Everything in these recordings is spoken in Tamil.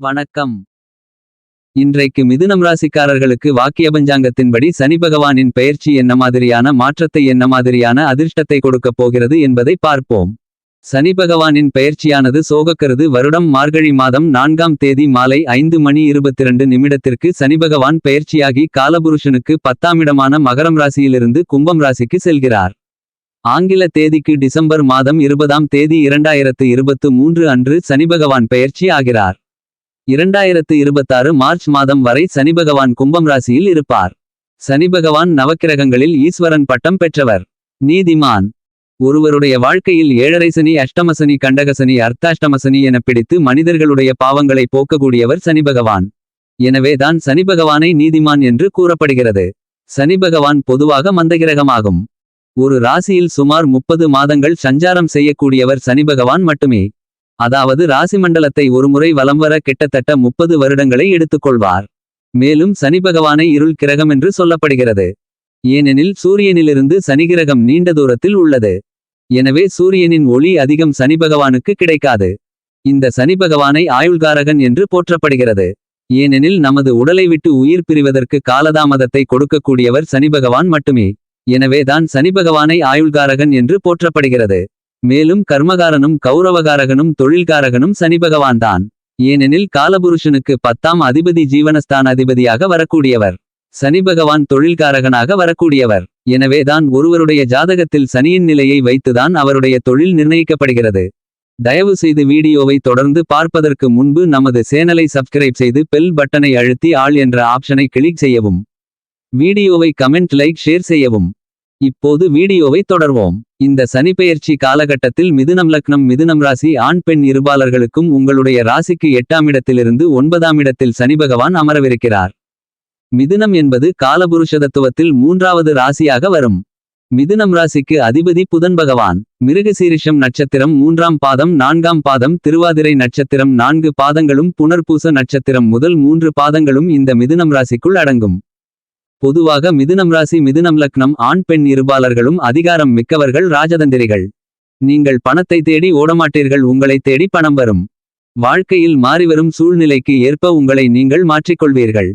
வணக்கம். இன்றைக்கு மிதுனம் ராசிக்காரர்களுக்கு வாக்கிய பஞ்சாங்கத்தின்படி சனி பகவானின் பெயர்ச்சி என்ன மாதிரியான மாற்றத்தை என்ன மாதிரியான அதிர்ஷ்டத்தை கொடுக்கப் போகிறது என்பதை பார்ப்போம். சனி பகவானின் பெயர்ச்சியானது சோகக்கருது வருடம் மார்கழி மாதம் நான்காம் தேதி மாலை ஐந்து மணி இருபத்திரண்டு நிமிடத்திற்கு சனி பகவான் பெயர்ச்சியாகி காலபுருஷனுக்கு பத்தாம் இடமான மகரம் ராசியிலிருந்து கும்பம் ராசிக்கு செல்கிறார். ஆங்கில தேதிக்கு டிசம்பர் மாதம் இருபதாம் தேதி இரண்டாயிரத்து இருபத்து மூன்று அன்று சனிபகவான் பெயர்ச்சி ஆகிறார். இரண்டாயிரத்து இருபத்தாறு மார்ச் மாதம் வரை சனிபகவான் கும்பம் ராசியில் இருப்பார். சனிபகவான் நவக்கிரகங்களில் ஈஸ்வரன் பட்டம் பெற்றவர். நீதிமான். ஒருவருடைய வாழ்க்கையில் ஏழரை சனி அஷ்டமசனி கண்டகசனி அர்த்தாஷ்டமசனி என பிடித்து மனிதர்களுடைய பாவங்களை போக்கக்கூடியவர் சனிபகவான் எனவேதான் சனிபகவானை நீதிமான் என்று கூறப்படுகிறது. சனிபகவான் பொதுவாக மந்தகிரகமாகும். ஒரு ராசியில் சுமார் முப்பது மாதங்கள் சஞ்சாரம் செய்யக்கூடியவர் சனிபகவான் மட்டுமே. அதாவது ராசி மண்டலத்தை ஒருமுறை வலம் வர கிட்டத்தட்ட முப்பது வருடங்களை எடுத்துக்கொள்வார். மேலும் சனிபகவானை இருள் கிரகம் என்று சொல்லப்படுகிறது. ஏனெனில் சூரியனிலிருந்து சனிகிரகம் நீண்ட தூரத்தில் உள்ளது. எனவே சூரியனின் ஒளி அதிகம் சனிபகவானுக்கு கிடைக்காது. இந்த சனிபகவானை ஆயுள்காரகன் என்று போற்றப்படுகிறது. ஏனெனில் நமது உடலை விட்டு உயிர் பிரிவதற்கு காலதாமதத்தை கொடுக்கக்கூடியவர் சனிபகவான் மட்டுமே. எனவேதான் சனிபகவானை ஆயுள்காரகன் என்று போற்றப்படுகிறது. மேலும் கர்மகாரனும் கௌரவகாரகனும் தொழில்காரகனும் சனிபகவான்தான் ஏனெனில் காலபுருஷனுக்கு பத்தாம் அதிபதி ஜீவனஸ்தான் அதிபதியாக வரக்கூடியவர் சனிபகவான் தொழில்காரகனாக வரக்கூடியவர். எனவேதான் ஒருவருடைய ஜாதகத்தில் சனியின் நிலையை வைத்துதான் அவருடைய தொழில் நிர்ணயிக்கப்படுகிறது. தயவு செய்து வீடியோவை தொடர்ந்து பார்ப்பதற்கு முன்பு நமது சேனலை சப்ஸ்கிரைப் செய்து பெல் பட்டனை அழுத்தி ஆள் என்ற ஆப்ஷனை கிளிக் செய்யவும். வீடியோவை கமெண்ட் லைக் ஷேர் செய்யவும். இப்போது வீடியோவை தொடர்வோம். இந்த சனிப்பெயர்ச்சி காலகட்டத்தில் மிதுனம் லக்னம் மிதுனம் ராசி ஆண் பெண் இருபாலர்களுக்கும் உங்களுடைய ராசிக்கு எட்டாம் இடத்திலிருந்து ஒன்பதாம் இடத்தில் சனிபகவான் அமரவிருக்கிறார். மிதுனம் என்பது காலபுருஷதத்துவத்தில் மூன்றாவது ராசியாக வரும். மிதுனம் ராசிக்கு அதிபதி புதன் பகவான். மிருகசீரிஷம் நட்சத்திரம் மூன்றாம் பாதம் நான்காம் பாதம் திருவாதிரை நட்சத்திரம் நான்கு பாதங்களும் புனர்பூச நட்சத்திரம் முதல் மூன்று பாதங்களும் இந்த மிதுனம் ராசிக்குள் அடங்கும். பொதுவாக மிதுனம் ராசி மிதுனம் லக்னம் ஆண் பெண் இருபாலர்களும் அதிகாரம் மிக்கவர்கள் ராஜதந்திரிகள். நீங்கள் பணத்தை தேடி ஓடமாட்டீர்கள் உங்களை தேடி பணம் வரும். வாழ்க்கையில் மாறிவரும் சூழ்நிலைக்கு ஏற்ப உங்களை நீங்கள் மாற்றிக்கொள்வீர்கள்.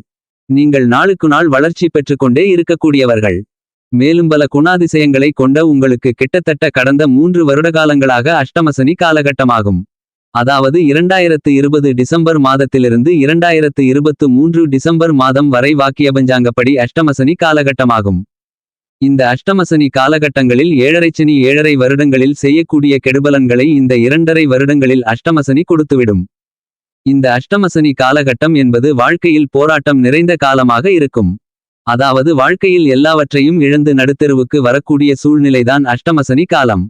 நீங்கள் நாளுக்கு நாள் வளர்ச்சி பெற்றுக்கொண்டே இருக்கக்கூடியவர்கள். மேலும் பல குணாதிசயங்களை கொண்ட உங்களுக்கு கிட்டத்தட்ட கடந்த மூன்று வருடகாலங்களாக அஷ்டமசனி காலகட்டமாகும். அதாவது இரண்டாயிரத்து இருபது டிசம்பர் மாதத்திலிருந்து இரண்டாயிரத்து இருபத்து மூன்று டிசம்பர் மாதம் வரை வாக்கியபஞ்சாங்கப்படி அஷ்டமசனி காலகட்டமாகும். இந்த அஷ்டமசனி காலகட்டங்களில் ஏழரைச்சனி ஏழரை வருடங்களில் செய்யக்கூடிய கெடுபலன்களை இந்த இரண்டரை வருடங்களில் அஷ்டமசனி கொடுத்துவிடும். இந்த அஷ்டமசனி காலகட்டம் என்பது வாழ்க்கையில் போராட்டம் நிறைந்த காலமாக இருக்கும். அதாவது வாழ்க்கையில் எல்லாவற்றையும் இழந்து நடுத்தெருவுக்கு வரக்கூடிய சூழ்நிலைதான் அஷ்டமசனி காலம்.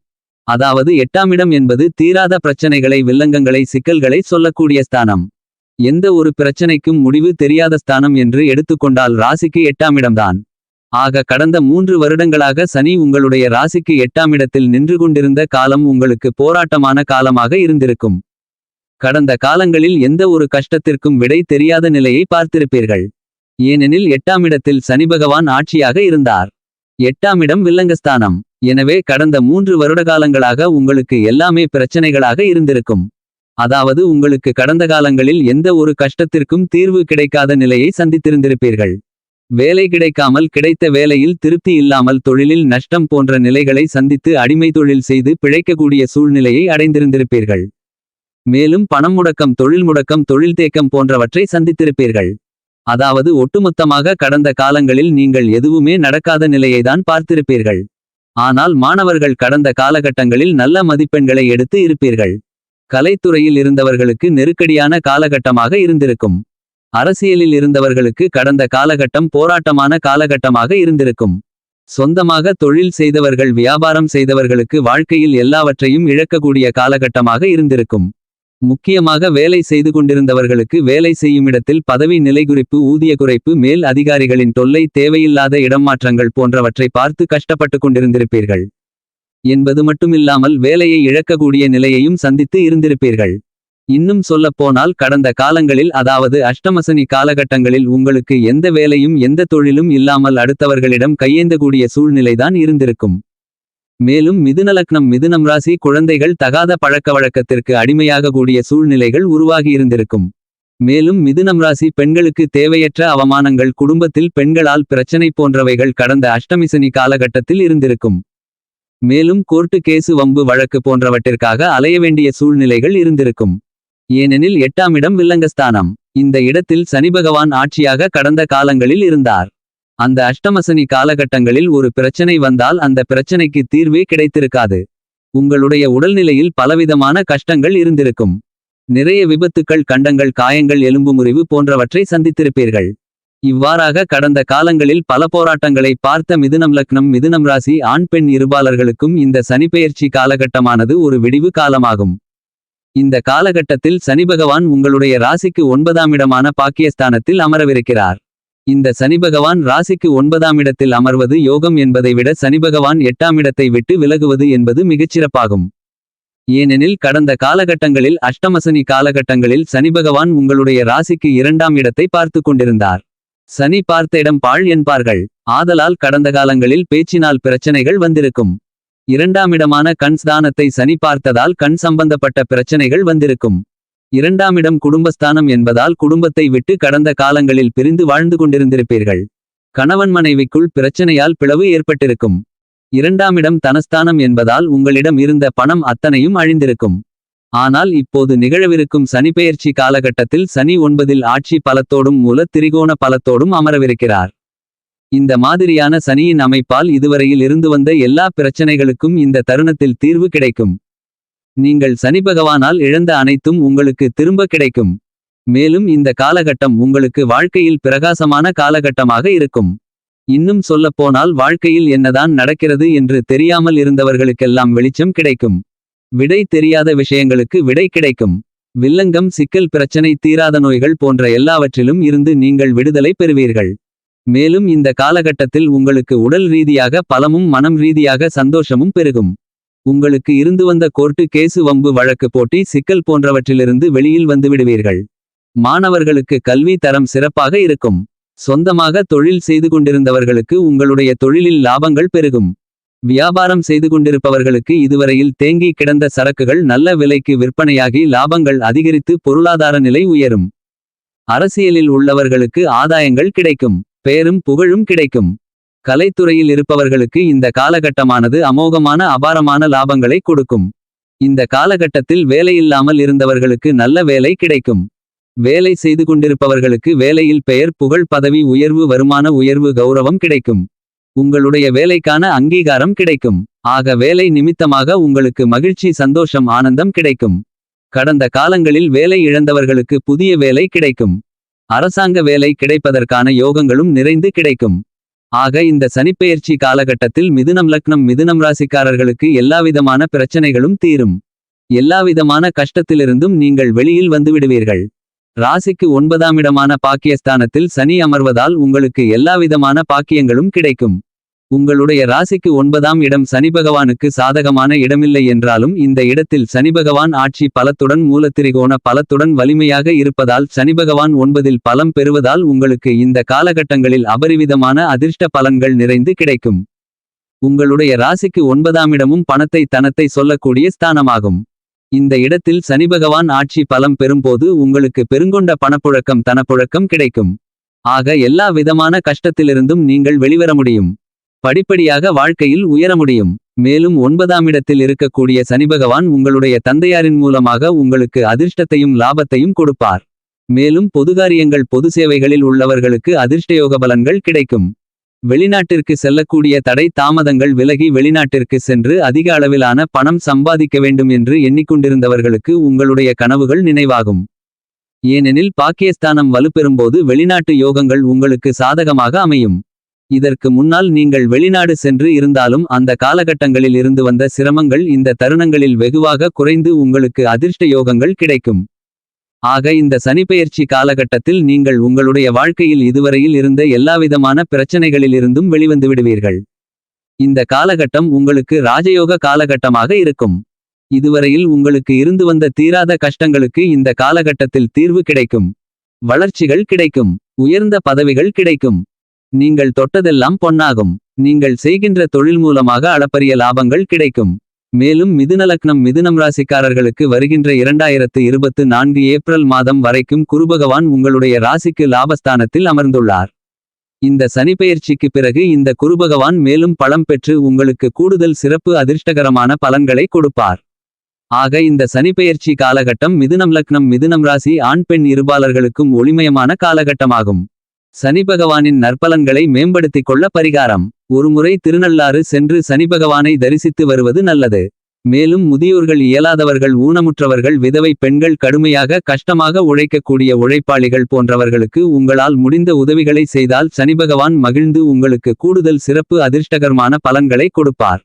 அதாவது எட்டாமிடம் என்பது தீராத பிரச்சனைகளை வில்லங்கங்களை சிக்கல்களை சொல்லக்கூடிய ஸ்தானம். எந்த ஒரு பிரச்சனைக்கும் முடிவு தெரியாத ஸ்தானம் என்று எடுத்துக்கொண்டால் ராசிக்கு எட்டாமிடம்தான் ஆக கடந்த மூன்று வருடங்களாக சனி உங்களுடைய ராசிக்கு எட்டாமிடத்தில் நின்று கொண்டிருந்த காலம் உங்களுக்கு போராட்டமான காலமாக இருந்திருக்கும். கடந்த காலங்களில் எந்த ஒரு கஷ்டத்திற்கும் விடை தெரியாத நிலையை பார்த்திருப்பீர்கள். ஏனெனில் எட்டாமிடத்தில் சனி பகவான் ஆட்சியாக இருந்தார். எட்டாமிடம் வில்லங்கஸ்தானம். எனவே கடந்த மூன்று வருடகாலங்களாக உங்களுக்கு எல்லாமே பிரச்சனைகளாக இருந்திருக்கும். அதாவது உங்களுக்கு கடந்த காலங்களில் எந்த ஒரு கஷ்டத்திற்கும் தீர்வு கிடைக்காத நிலையை சந்தித்திருந்திருப்பீர்கள். வேலை கிடைக்காமல் கிடைத்த வேலையில் திருப்தி இல்லாமல் தொழிலில் நஷ்டம் போன்ற நிலைகளை சந்தித்து அடிமை தொழில் செய்து பிழைக்கக்கூடிய சூழ்நிலையை அடைந்திருந்திருப்பீர்கள். மேலும் பணம் முடக்கம் தொழில் முடக்கம் தொழில் தேக்கம் போன்றவற்றை சந்தித்திருப்பீர்கள். அதாவது ஒட்டுமொத்தமாக கடந்த காலங்களில் நீங்கள் எதுவுமே நடக்காத நிலையைதான் பார்த்திருப்பீர்கள். ஆனால் மாணவர்கள் கடந்த காலகட்டங்களில் நல்ல மதிப்பெண்களை எடுத்து இருப்பீர்கள். கலைத்துறையில் இருந்தவர்களுக்கு நெருக்கடியான காலகட்டமாக இருந்திருக்கும். அரசியலில் இருந்தவர்களுக்கு கடந்த காலகட்டம் போராட்டமான காலகட்டமாக இருந்திருக்கும். சொந்தமாக தொழில் செய்தவர்கள் வியாபாரம் செய்தவர்களுக்கு வாழ்க்கையில் எல்லாவற்றையும் இழக்கக்கூடிய காலகட்டமாக இருந்திருக்கும். முக்கியமாக வேலை செய்து கொண்டிருந்தவர்களுக்கு வேலை செய்யும் இடத்தில் பதவி நிலைகுறிப்பு ஊதிய குறைப்பு மேல் அதிகாரிகளின் தொல்லை தேவையில்லாத இடமாற்றங்கள் போன்றவற்றை பார்த்து கஷ்டப்பட்டு கொண்டிருந்திருப்பீர்கள். என்பது மட்டுமில்லாமல் வேலையை இழக்கக்கூடிய நிலையையும் சந்தித்து இருந்திருப்பீர்கள். இன்னும் சொல்லப்போனால் கடந்த காலங்களில் அதாவது அஷ்டமசனி காலகட்டங்களில் உங்களுக்கு எந்த வேலையும் எந்த தொழிலும் இல்லாமல் அடுத்தவர்களிடம் கையேந்தக்கூடிய சூழ்நிலைதான் இருந்திருக்கும். மேலும் மிதுனலக்னம் மிதுனம் ராசி குழந்தைகள் தகாத பழக்கவழக்கத்திற்கு அடிமையாக கூடிய சூழ்நிலைகள் உருவாகியிருந்திருக்கும் மேலும் மிதுனம் ராசி பெண்களுக்கு தேவையற்ற அவமானங்கள் குடும்பத்தில் பெண்களால் பிரச்சனை போன்றவைகள் கடந்த அஷ்டமிசனி காலகட்டத்தில் இருந்திருக்கும். மேலும் கோர்ட்டு கேசு வம்பு வழக்கு போன்றவற்றிற்காக அலைய வேண்டிய சூழ்நிலைகள் இருந்திருக்கும். ஏனெனில் எட்டாம் இடம் வில்லங்கஸ்தானம். இந்த இடத்தில் சனி பகவான் ஆட்சியாக கடந்த காலங்களில் இருந்தார். அந்த அஷ்டமசனி காலகட்டங்களில் ஒரு பிரச்சனை வந்தால் அந்த பிரச்சனைக்கு தீர்வே கிடைத்திருக்காது. உங்களுடைய உடல்நிலையில் பலவிதமான கஷ்டங்கள் இருந்திருக்கும். நிறைய விபத்துக்கள் கண்டங்கள் காயங்கள் எலும்பு முறிவு போன்றவற்றை சந்தித்திருப்பீர்கள். இவ்வாறாக கடந்த காலங்களில் பல போராட்டங்களை பார்த்த மிதுனம் லக்னம் மிதுனம் ராசி ஆண் பெண் இருபாளர்களுக்கும் இந்த சனிப்பெயர்ச்சி காலகட்டமானது ஒரு விடிவு காலமாகும். இந்த காலகட்டத்தில் சனி பகவான் உங்களுடைய ராசிக்கு ஒன்பதாம் இடமான பாக்கியஸ்தானத்தில் அமரவிருக்கிறார். இந்த சனி பகவான் ராசிக்கு ஒன்பதாம் இடத்தில் அமர்வது யோகம் என்பதை விட சனி பகவான் எட்டாம் இடத்தை விட்டு விலகுவது என்பது மிகச்சிறப்பாகும். ஏனெனில் கடந்த காலகட்டங்களில் அஷ்டமசனி காலகட்டங்களில் சனி பகவான் உங்களுடைய ராசிக்கு இரண்டாம் இடத்தை பார்த்து கொண்டிருந்தார். சனி பார்த்த இடம் பாழ் என்பார்கள். ஆதலால் கடந்த காலங்களில் பேச்சினால் பிரச்சனைகள் வந்திருக்கும். இரண்டாம் இடமான கண் ஸ்தானத்தை சனி பார்த்ததால் கண் சம்பந்தப்பட்ட பிரச்சனைகள் வந்திருக்கும். இரண்டாம் இடம் குடும்பஸ்தானம் என்பதால் குடும்பத்தை விட்டு கடந்த காலங்களில் பிரிந்து வாழ்ந்து கொண்டிருந்திருப்பீர்கள். கணவன் மனைவிக்குள் பிரச்சனையால் பிளவு ஏற்பட்டிருக்கும். இரண்டாம் இடம் தனஸ்தானம் என்பதால் உங்களிடம் இருந்த பணம் அத்தனையும் அழிந்திருக்கும். ஆனால் இப்போது நிகழவிருக்கும் சனிப்பெயர்ச்சி காலகட்டத்தில் சனி ஒன்பதில் ஆட்சி பலத்தோடும் மூல திரிகோண பலத்தோடும் அமரவிருக்கிறார். இந்த மாதிரியான சனியின் அமைப்பால் இதுவரையில் இருந்து வந்த எல்லா பிரச்சனைகளுக்கும் இந்த தருணத்தில் தீர்வு கிடைக்கும். நீங்கள் சனி பகவானால் இழந்த அனைத்தும் உங்களுக்கு திரும்ப கிடைக்கும். மேலும் இந்த காலகட்டம் உங்களுக்கு வாழ்க்கையில் பிரகாசமான காலகட்டமாக இருக்கும். இன்னும் சொல்லப்போனால் வாழ்க்கையில் என்னதான் நடக்கிறது என்று தெரியாமல் இருந்தவர்களுக்கெல்லாம் வெளிச்சம் கிடைக்கும். விடை தெரியாத விஷயங்களுக்கு விடை கிடைக்கும். வில்லங்கம் சிக்கல் பிரச்சனை தீராத நோய்கள் போன்ற எல்லாவற்றிலும் இருந்து நீங்கள் விடுதலை பெறுவீர்கள். மேலும் இந்த காலகட்டத்தில் உங்களுக்கு உடல் ரீதியாக பலமும் மனம் ரீதியாக சந்தோஷமும் பெருகும். உங்களுக்கு இருந்து வந்த கோர்ட்டு கேசு வம்பு வழக்கு போட்டி சிக்கல் போன்றவற்றிலிருந்து வெளியில் வந்துவிடுவீர்கள். மாணவர்களுக்கு கல்வி தரம் சிறப்பாக இருக்கும். சொந்தமாக தொழில் செய்து கொண்டிருந்தவர்களுக்கு உங்களுடைய தொழிலில் லாபங்கள் பெருகும். வியாபாரம் செய்து கொண்டிருப்பவர்களுக்கு இதுவரையில் தேங்கி கிடந்த சரக்குகள் நல்ல விலைக்கு விற்பனையாகி லாபங்கள் அதிகரித்து பொருளாதார நிலை உயரும். அரசியலில் உள்ளவர்களுக்கு ஆதாயங்கள் கிடைக்கும். பெயரும் புகழும் கிடைக்கும். கலைத்துறையில் இருப்பவர்களுக்கு இந்த காலகட்டமானது அமோகமான அபாரமான லாபங்களை கொடுக்கும். இந்த காலகட்டத்தில் வேலையில்லாமல் இருந்தவர்களுக்கு நல்ல வேலை கிடைக்கும். வேலை செய்து கொண்டிருப்பவர்களுக்கு வேலையில் பெயர் புகழ் பதவி உயர்வு வருமான உயர்வு கௌரவம் கிடைக்கும். உங்களுடைய வேலைக்கான அங்கீகாரம் கிடைக்கும். ஆக வேலை நிமித்தமாக உங்களுக்கு மகிழ்ச்சி சந்தோஷம் ஆனந்தம் கிடைக்கும். கடந்த காலங்களில் வேலை இழந்தவர்களுக்கு புதிய வேலை கிடைக்கும். அரசாங்க வேலை கிடைப்பதற்கான யோகங்களும் நிறைந்து கிடைக்கும். ஆக இந்த சனிப்பெயர்ச்சி காலகட்டத்தில் மிதுனம் லக்னம் மிதுனம் ராசிக்காரர்களுக்கு எல்லாவிதமான பிரச்சனைகளும் தீரும். எல்லாவிதமான கஷ்டத்திலிருந்தும் நீங்கள் வெளியில் வந்துவிடுவீர்கள். ராசிக்கு ஒன்பதாம் இடமான பாக்கியஸ்தானத்தில் சனி அமர்வதால் உங்களுக்கு எல்லாவிதமான பாக்கியங்களும் கிடைக்கும். உங்களுடைய ராசிக்கு ஒன்பதாம் இடம் சனி பகவானுக்கு சாதகமான இடமில்லை என்றாலும் இந்த இடத்தில் சனி பகவான் ஆட்சி பலத்துடன் மூலத்திரிகோண பலத்துடன் வலிமையாக இருப்பதால் சனி பகவான் ஒன்பதில் பலம் பெறுவதால் உங்களுக்கு இந்த காலகட்டங்களில் அபரிவிதமான அதிர்ஷ்ட பலன்கள் நிறைந்து கிடைக்கும். உங்களுடைய ராசிக்கு ஒன்பதாம் இடமும் பணத்தை தனத்தை சொல்லக்கூடிய ஸ்தானமாகும். இந்த இடத்தில் சனி பகவான் ஆட்சி பலம் பெறும்போது உங்களுக்கு பெருங்கொண்ட பணப்புழக்கம் தனப்புழக்கம் கிடைக்கும். ஆக எல்லா விதமான கஷ்டத்திலிருந்தும் நீங்கள் வெளிவர முடியும். படிப்படியாக வாழ்க்கையில் உயர முடியும். மேலும் ஒன்பதாம் இடத்தில் இருக்கக்கூடிய சனி பகவான் உங்களுடைய தந்தையாரின் மூலமாக உங்களுக்கு அதிர்ஷ்டத்தையும் லாபத்தையும் கொடுப்பார். மேலும் பொதுகாரியங்கள் பொது சேவைகளில் உள்ளவர்களுக்கு அதிர்ஷ்டயோக பலன்கள் கிடைக்கும். வெளிநாட்டிற்கு செல்லக்கூடிய தடை தாமதங்கள் விலகி வெளிநாட்டிற்கு சென்று அதிக அளவிலான பணம் சம்பாதிக்க வேண்டும் என்று எண்ணிக்கொண்டிருந்தவர்களுக்கு உங்களுடைய கனவுகள் நினைவாகும். ஏனெனில் பாகிஸ்தானம் வலுப்பெறும்போது வெளிநாட்டு யோகங்கள் உங்களுக்கு சாதகமாக அமையும். இதற்கு முன்னால் நீங்கள் வெளிநாடு சென்று இருந்தாலும் அந்த காலகட்டங்களில் இருந்து வந்த சிரமங்கள் இந்த தருணங்களில் வெகுவாக குறைந்து உங்களுக்கு அதிர்ஷ்ட யோகங்கள் கிடைக்கும். ஆக இந்த சனிப்பெயர்ச்சி காலகட்டத்தில் நீங்கள் உங்களுடைய வாழ்க்கையில் இதுவரையில் இருந்த எல்லாவிதமான பிரச்சனைகளிலிருந்தும் வெளிவந்து விடுவீர்கள். இந்த காலகட்டம் உங்களுக்கு ராஜயோக காலகட்டமாக இருக்கும். இதுவரையில் உங்களுக்கு இருந்து வந்த தீராத கஷ்டங்களுக்கு இந்த காலகட்டத்தில் தீர்வு கிடைக்கும். வளர்ச்சிகள் கிடைக்கும். உயர்ந்த பதவிகள் கிடைக்கும். நீங்கள் தொட்டதெல்லாம் பொன்னாகும். நீங்கள் செய்கின்ற தொழில் மூலமாக அளப்பரிய லாபங்கள் கிடைக்கும். மேலும் மிதுனலக்னம் மிதுனம் ராசிக்காரர்களுக்கு வருகின்ற இரண்டாயிரத்து இருபத்து நான்கு ஏப்ரல் மாதம் வரைக்கும் குருபகவான் உங்களுடைய ராசிக்கு லாபஸ்தானத்தில் அமர்ந்துள்ளார். இந்த சனிப்பெயர்ச்சிக்கு பிறகு இந்த குருபகவான் மேலும் பலம் பெற்று உங்களுக்கு கூடுதல் சிறப்பு அதிர்ஷ்டகரமான பலன்களை கொடுப்பார். ஆக இந்த சனிப்பெயர்ச்சி காலகட்டம் மிதுனம் லக்னம் மிதுனம் ராசி ஆண் பெண் இருபாலர்களுக்கும் ஒளிமயமான காலகட்டமாகும். சனி பகவானின் நற்பலன்களை மேம்படுத்திக் கொள்ள பரிகாரம். ஒருமுறை திருநள்ளாறு சென்று சனி பகவானை தரிசித்து வருவது நல்லது. மேலும் முதியோர்கள் இயலாதவர்கள் ஊனமுற்றவர்கள் விதவை பெண்கள் கடுமையாக கஷ்டமாக உழைக்கக்கூடிய உழைப்பாளிகள் போன்றவர்களுக்கு உங்களால் முடிந்த உதவிகளை செய்தால் சனி பகவான் மகிழ்ந்து உங்களுக்கு கூடுதல் சிறப்பு அதிர்ஷ்டகரமான பலன்களை கொடுப்பார்.